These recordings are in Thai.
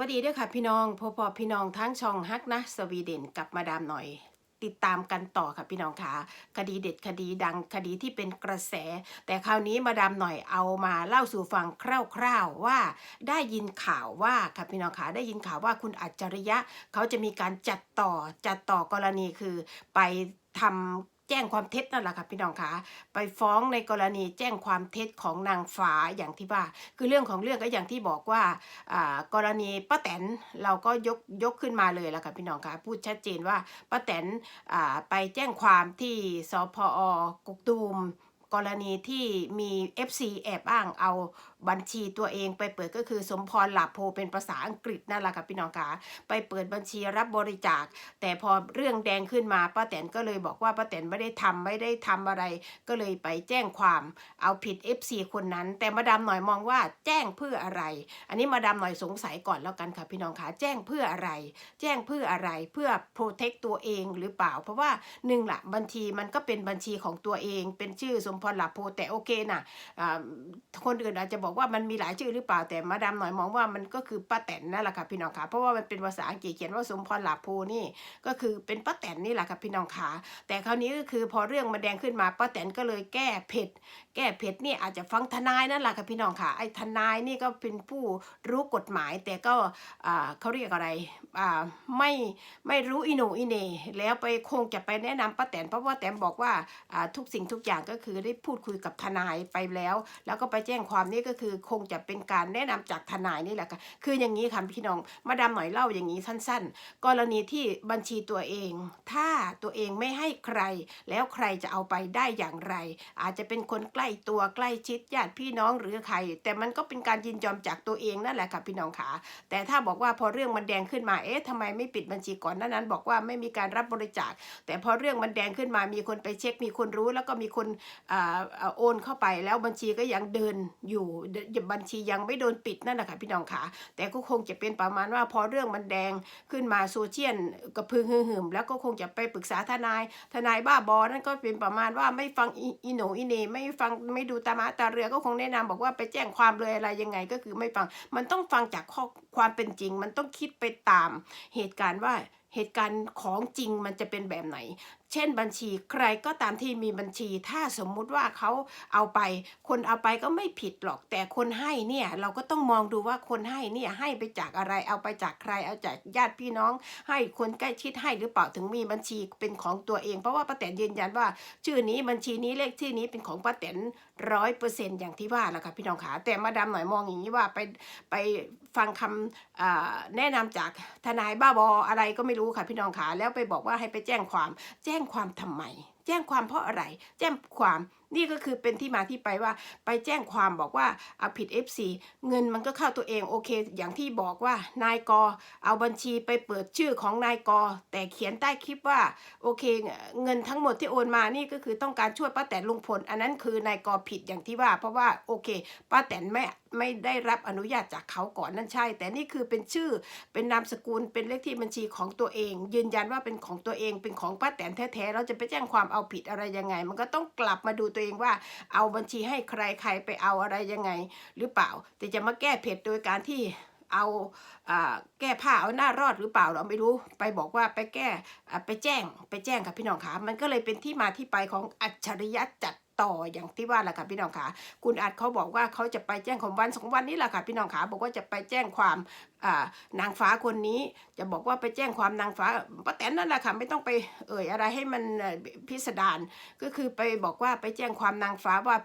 วัสดีด้วยค่ะพี่น้องพอพอพี่น้องทั้งช่องฮักนะ สวีเดนกับมาดามหน่อย ติดตามกันต่อค่ะพี่น้องค่ะคดีเด็ดคดีดังคดีที่เป็นกระแส แต่คราวนี้มาดามหน่อยเอามาเล่าสู่ฟังคร่าวๆว่า ได้ยินข่าวว่าค่ะพี่น้องค่ะได้ยินข่าวว่าคุณอัจฉริยะ เขาจะมีการจัดต่อจัดต่อกรณีคือไปทำ แจ้งความเท็จนั่นแหละค่ะพี่น้องค่ะไปฟ้องในกรณีแจ้งความเท็จของนางฟ้าอย่างที่ว่า คือเรื่องของเรื่องก็อย่างที่บอกว่ากรณีป้าแตนเราก็ยกยกขึ้นมาเลยแล้วค่ะพี่น้องคะพูดชัดเจนว่าป้าแตนไปแจ้งความที่สพอกกตูมกรณีที่มี FC แอบอ้างเอา บัญชีตัวเองไปเปิดก็คือสมพรหลับโพเป็นภาษาอังกฤษนั่นแหละค่ะพี่น้องคะไปเปิดบัญชีรับบริจาค แต่พอเรื่องแดงขึ้นมาป้าแตนก็เลยบอกว่าป้าแตนไม่ได้ทำไม่ได้ทำอะไร ก็เลยไปแจ้งความเอาผิด FC คนนั้น แต่มาดามหน่อยมองว่าแจ้งเพื่ออะไร อันนี้มาดามหน่อยสงสัยก่อนแล้วกันค่ะพี่น้องคะแจ้งเพื่ออะไร แจ้งเพื่ออะไรเพื่อ protect ตัวเองหรือเปล่า เพราะว่าหนึ่งละบัญชีมันก็เป็นบัญชีของตัวเอง เป็นชื่อสมพรหลับโพแต่โอเคนะอ่าคนอื่นอาจจะบอกว่ามันมีหลายชื่อหรือเปล่าแต่มาดามหน่อยมองว่ามันก็คือป้าแตนนั่นแหละค่ะพี่น้องคะเพราะว่ามันเป็นภาษาอังกฤษเขียนว่าสมพรหลับโพนี่ก็คือเป็นป้าแตนนี่แหละค่ะพี่น้องคะแต่คราวนี้ก็คือพอเรื่องมันแดงขึ้นมาป้าแตนก็เลยแก้เผ็ด แก้เผ็ดนี่อาจจะฟังทนายนั่นแหละค่ะพี่น้องค่ะไอ้ทนายนี่ก็เป็นผู้รู้กฎหมาย แต่ก็อ่าเขาเรียกอะไรอ่าไม่ไม่รู้อีโหนอีเนแล้วไปคงจะไปแนะนำป้าแตนเพราะว่าแตนบอกว่าอ่าทุกสิ่งทุกอย่างก็คือได้พูดคุยกับทนายไปแล้ว แล้วก็ไปแจ้งความนี่ก็คือคือคงจะเป็นการแนะนำจากทนายนี่แหละค่ะ คืออย่างนี้ค่ะพี่น้อง มาดามหน่อยเล่าอย่างนี้สั้น ๆ กรณีที่บัญชีตัวเอง ถ้าตัวเองไม่ให้ใคร แล้วใครจะเอาไปได้อย่างไร อาจจะเป็นคนใกล้ตัวใกล้ชิดญาติพี่น้องหรือใคร แต่มันก็เป็นการยินยอมจากตัวเองนั่นแหละค่ะพี่น้องขาแต่ถ้าบอกว่าพอเรื่องมันแดงขึ้นมา เอ๊ะทำไมไม่ปิดบัญชีก่อนนั้นนั้น บอกว่าไม่มีการรับบริจาค แต่พอเรื่องมันแดงขึ้นมามีคนไปเช็ค มีคนรู้แล้วก็มีคนอโอนเข้าไปแล้วบัญชีก็ยังเดินอยู่บัญชียังไม่โดนปิดนั่นแหละค่ะพี่น้องขาแต่ก็คงจะเป็นประมาณว่าพอเรื่องมันแดงขึ้นมาโซเชียลกระพือหืมแล้วก็คงจะไปปรึกษาทนาย ทนายบ้าบอนั่นก็เป็นประมาณว่าไม่ฟังอีโหนอีเนไม่ฟังไม่ดูตามาตาเรือก็คงแนะนำบอกว่าไปแจ้งความเลยอะไรยังไงก็คือไม่ฟังมันต้องฟังจากข้อความเป็นจริง มันต้องคิดไปตามเหตุการณ์ว่าเหตุการณ์ของจริงมันจะเป็นแบบไหน เช่นบัญชีใครก็ตามที่มีบัญชี ถ้าสมมุติว่าเขาเอาไป คนเอาไปก็ไม่ผิดหรอก แต่คนให้เนี่ยเราก็ต้องมองดูว่าคนให้เนี่ยให้ไปจากอะไรเอาไปจากใครเอาจากญาติพี่น้อง ให้คนใกล้ชิดให้หรือเปล่าถึงมีบัญชีเป็นของตัวเอง เพราะว่าป้าแตนยืนยันว่า ชื่อนี้บัญชีนี้เลขที่นี้เป็นของป้าแตนร้อยเปอร์เซ็นต์อย่างที่ว่าแหละค่ะพี่น้องขาแต่มาดามหน่อยมองอย่างนี้ว่าไปไปฟังคำแนะนำจากทนายบ้าบออะไรก็ไม่รู้ค่ะพี่น้องขาแล้วไปบอกว่าให้ไปแจ้งความแจ้งงความทำไม แจ้งความเพราะอะไร แจ้งความ นี่ก็คือเป็นที่มาที่ไปว่าไปแจ้งความบอกว่าเอาผิด FC เงินมันก็เข้าตัวเองโอเค อย่างที่บอกว่านายกอเอาบัญชีไปเปิดชื่อของนายกอแต่เขียนใต้คลิปว่าโอเค เงินทั้งหมดที่โอนมานี่ก็คือต้องการช่วยป้าแตนลุงพล อันนั้นคือนายกอผิดอย่างที่ว่า เพราะว่าโอเคป้าแตนไม่ไม่ได้รับอนุญาตจากเขาก่อนนั่นใช่ แต่นี่คือเป็นชื่อเป็นนามสกุลเป็นเลขที่บัญชีของตัวเอง ยืนยันว่าเป็นของตัวเองเป็นของป้าแตนแท้ๆเราจะไปแจ้งความเอาผิดอะไรยังไง มันก็ต้องกลับมาดูตัวเองว่าเอาบัญชีให้ใครใครไปเอาอะไรยังไงหรือเปล่า แต่จะมาแก้เผ็ดโดยการที่เอาอแก้ผ้าเอาหน้ารอดหรือเปล่าเราไม่รู้ไปบอกว่าไปแก้ไปแจ้งไปแจ้งค่ะพี่น้องขามันก็เลยเป็นที่มาที่ไปของอัจฉริยะจัด ต่ออย่างที่ว่าแหละค่ะพี่น้องขาคุณอาจเขาบอกว่าเขาจะไปแจ้งความวันสองวันนี้แหละค่ะพี่น้องขาบอกว่าจะไปแจ้งความนางฟ้าคนนี้ จะบอกว่าไปแจ้งความนางฟ้าป้าแตนนั่นแหละค่ะไม่ต้องไปเอ่ยอะไรให้มันพิสดารก็คือไปบอกว่าไปแจ้งความนางฟ้าว่า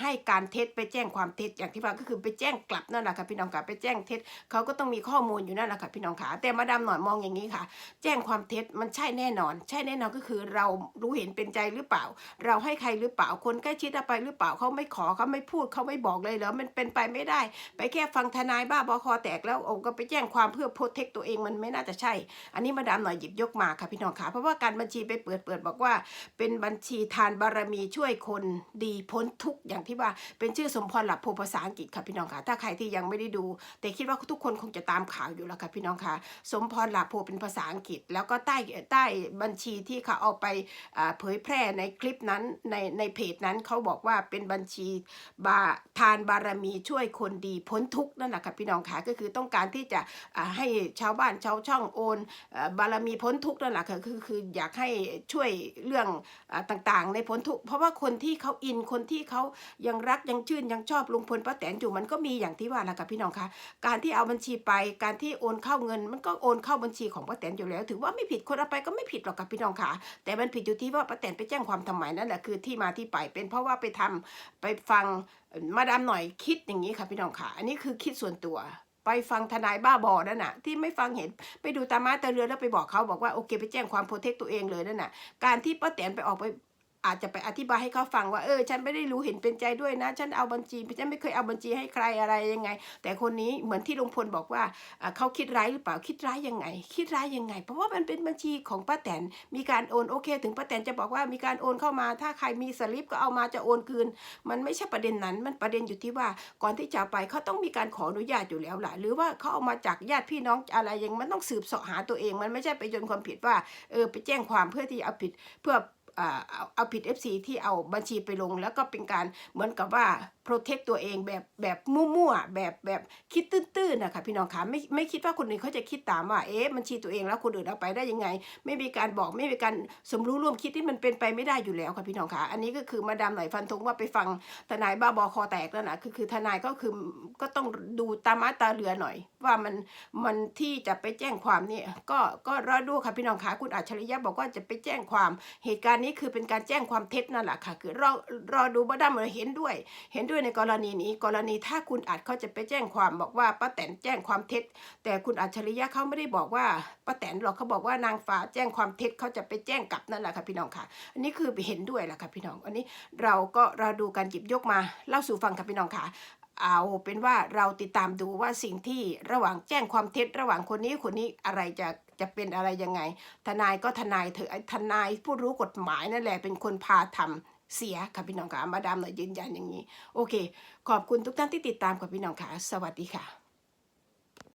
ให้การเท็จไปแจ้งความเท็จอย่างที่ว่าก็คือไปแจ้งกลับนั่นแหละค่ะพี่น้องค่ะไปแจ้งเท็จเขาก็ต้องมีข้อมูลอยู่นั่นแหละค่ะพี่น้องค่ะแต่มาดามหน่อยมองอย่างนี้ค่ะ แจ้งความเท็จมันใช่แน่นอน ใช่แน่นอนก็คือเรารู้เห็นเป็นใจหรือเปล่า เราให้ใครหรือเปล่าคนใกล้ชิดเอาไปหรือเปล่าเขาไม่ขอเขาไม่พูดเขาไม่บอกเลยเหรอมันเป็นไปไม่ได้ ไปแค่ฟังทนายบ้าบอคอแตกแล้วโอ้ก็ไปแจ้งความเพื่อโปรเทคตัวเองมันไม่น่าจะใช่ อันนี้มาดามหน่อยหยิบยกมาค่ะพี่น้องค่ะเพราะว่าการบัญชีไปเปิดเปิดบอกว่า เป็นบัญชีทานบารมีช่วยคนดีพ้นทุกอย่างอย่างที่ว่าเป็นชื่อสมพรหลับโพภาษาอังกฤษค่ะพี่น้องค่ะ ถ้าใครที่ยังไม่ได้ดู แต่คิดว่าทุกคนคงจะตามข่าวอยู่แล้วค่ะพี่น้องค่ะ สมพรหลับโพเป็นภาษาอังกฤษ แล้วก็ใต้ใต้บัญชีที่เขาเอาไปเผยแพร่ในคลิปนั้นในในเพจนั้นเขาบอกว่าเป็นบัญชีบาทานบารมีช่วยคนดีพ้นทุกข์นั่นแหละค่ะพี่น้องค่ะก็คือต้องการที่จะให้ชาวบ้านชาวช่องโอนบารมีพ้นทุกข์นั่นแหละค่ะคือคืออยากให้ช่วยเรื่องต่างๆ ในพ้นทุกข์เพราะว่าคนที่เขาอินคนที่เขายังรักยังชื่นยังชอบลุงพลป้าแตนอยู่มันก็มีอย่างที่ว่าแหละค่ะพี่น้องคะการที่เอาบัญชีไปการที่โอนเข้าเงิน มันก็โอนเข้าบัญชีของป้าแตนอยู่แล้ว ถือว่าไม่ผิดคนเอาไปก็ไม่ผิดหรอกค่ะพี่น้องคะแต่มันผิดอยู่ที่ว่าป้าแตนไปแจ้งความทำไมนั่นแหละคือที่มาที่ไปเป็นเพราะว่าไปทำไปฟังมาดามหน่อยคิดอย่างนี้ค่ะพี่น้องค่ะ อันนี้คือคิดส่วนตัวไปฟังทนายบ้าบอนั่นน่ะที่ไม่ฟังเห็นไปดูตามาตาเรือแล้วไปบอกเขาบอกว่าโอเคไปแจ้งความโปรเทคตัวเองเลยนั่นน่ะการที่ป้าแตนไปออกไป อาจจะไปอธิบายให้เขาฟังว่าเออฉันไม่ได้รู้เห็นเป็นใจด้วยนะ ฉันเอาบัญชีฉันไม่เคยเอาบัญชีให้ใครอะไรยังไง แต่คนนี้เหมือนที่ลุงพลบอกว่าเขาคิดร้ายหรือเปล่าคิดร้ายยังไง คิดร้ายยังไง เพราะว่ามันเป็นบัญชีของป้าแตนมีการโอนโอเค ถึงป้าแตนจะบอกว่ามีการโอนเข้ามา ถ้าใครมีสลิปก็เอามาจะโอนคืน มันไม่ใช่ประเด็นนั้น มันประเด็นอยู่ที่ว่าก่อนที่จะไปเขาต้องมีการขออนุญาตอยู่แล้วล่ะหรือว่าเขาเอามาจากญาติพี่น้องอะไรยังมันต้องสืบเสาะหาตัวเอง มันไม่ใช่ไปโยนความผิดว่าเออไปแจ้งความเพื่อที่เอาผิดเพื่อ เอาผิด FC ที่เอาบัญชีไปลง แล้วก็เป็นการเหมือนกับว่า protect ตัวเองแบบแบบมั่วๆแบบแบบคิดตื้นๆนะคะพี่น้องคะไม่ไม่คิดว่าคนอื่นเขาจะคิดตามว่าเอ๊ะบัญชีตัวเองแล้วคนอื่นเอาไปได้ยังไง ไม่มีการบอกไม่มีการสมรู้ร่วมคิดที่มันเป็นไปไม่ได้อยู่แล้วค่ะพี่น้องคะอันนี้ก็คือมาดามหน่อยฟันธงว่าไปฟังทนายบ้าบอคอแตกแล้วนะคือคือทนายก็คือก็ต้องดูตามาตาเรือหน่อย ว่ามันมันที่จะไปแจ้งความเนี่ยก็ก็รอดูค่ะพี่น้องคะคุณอัจฉริยะบอกว่าจะไปแจ้งความเหตุการณ์นี้คือเป็นการแจ้งความเท็จนั่นแหละค่ะ คือรอรอดูมาดามเลยเห็นด้วย เห็นด้วยในกรณีนี้ กรณีถ้าคุณอัดเขาจะไปแจ้งความบอกว่าป้าแตนแจ้งความเท็จ แต่คุณอัจฉริยะเขาไม่ได้บอกว่าป้าแตนหรอกเขาบอกว่านางฟ้าแจ้งความเท็จเขาจะไปแจ้งกลับนั่นแหละค่ะพี่น้องค่ะ อันนี้คือเห็นด้วยแหละค่ะพี่น้อง อันนี้เราก็เราดูการหยิบยกมาเล่าสู่ฟังค่ะพี่น้องค่ะ เอาเป็นว่าเราติดตามดูว่าสิ่งที่ระหว่างแจ้งความเท็จระหว่างคนนี้คนนี้อะไรจะจะเป็นอะไรยังไง ทนายก็ทนายเถอะไอ้ทนายผู้รู้กฎหมายนั่นแหละเป็นคนพาทำเสียค่ะพี่น้องค่ะมาดามหน่อยยืนยันอย่างนี้ โอเค ขอบคุณทุกท่านที่ติดตามค่ะพี่น้องค่ะ สวัสดีค่ะ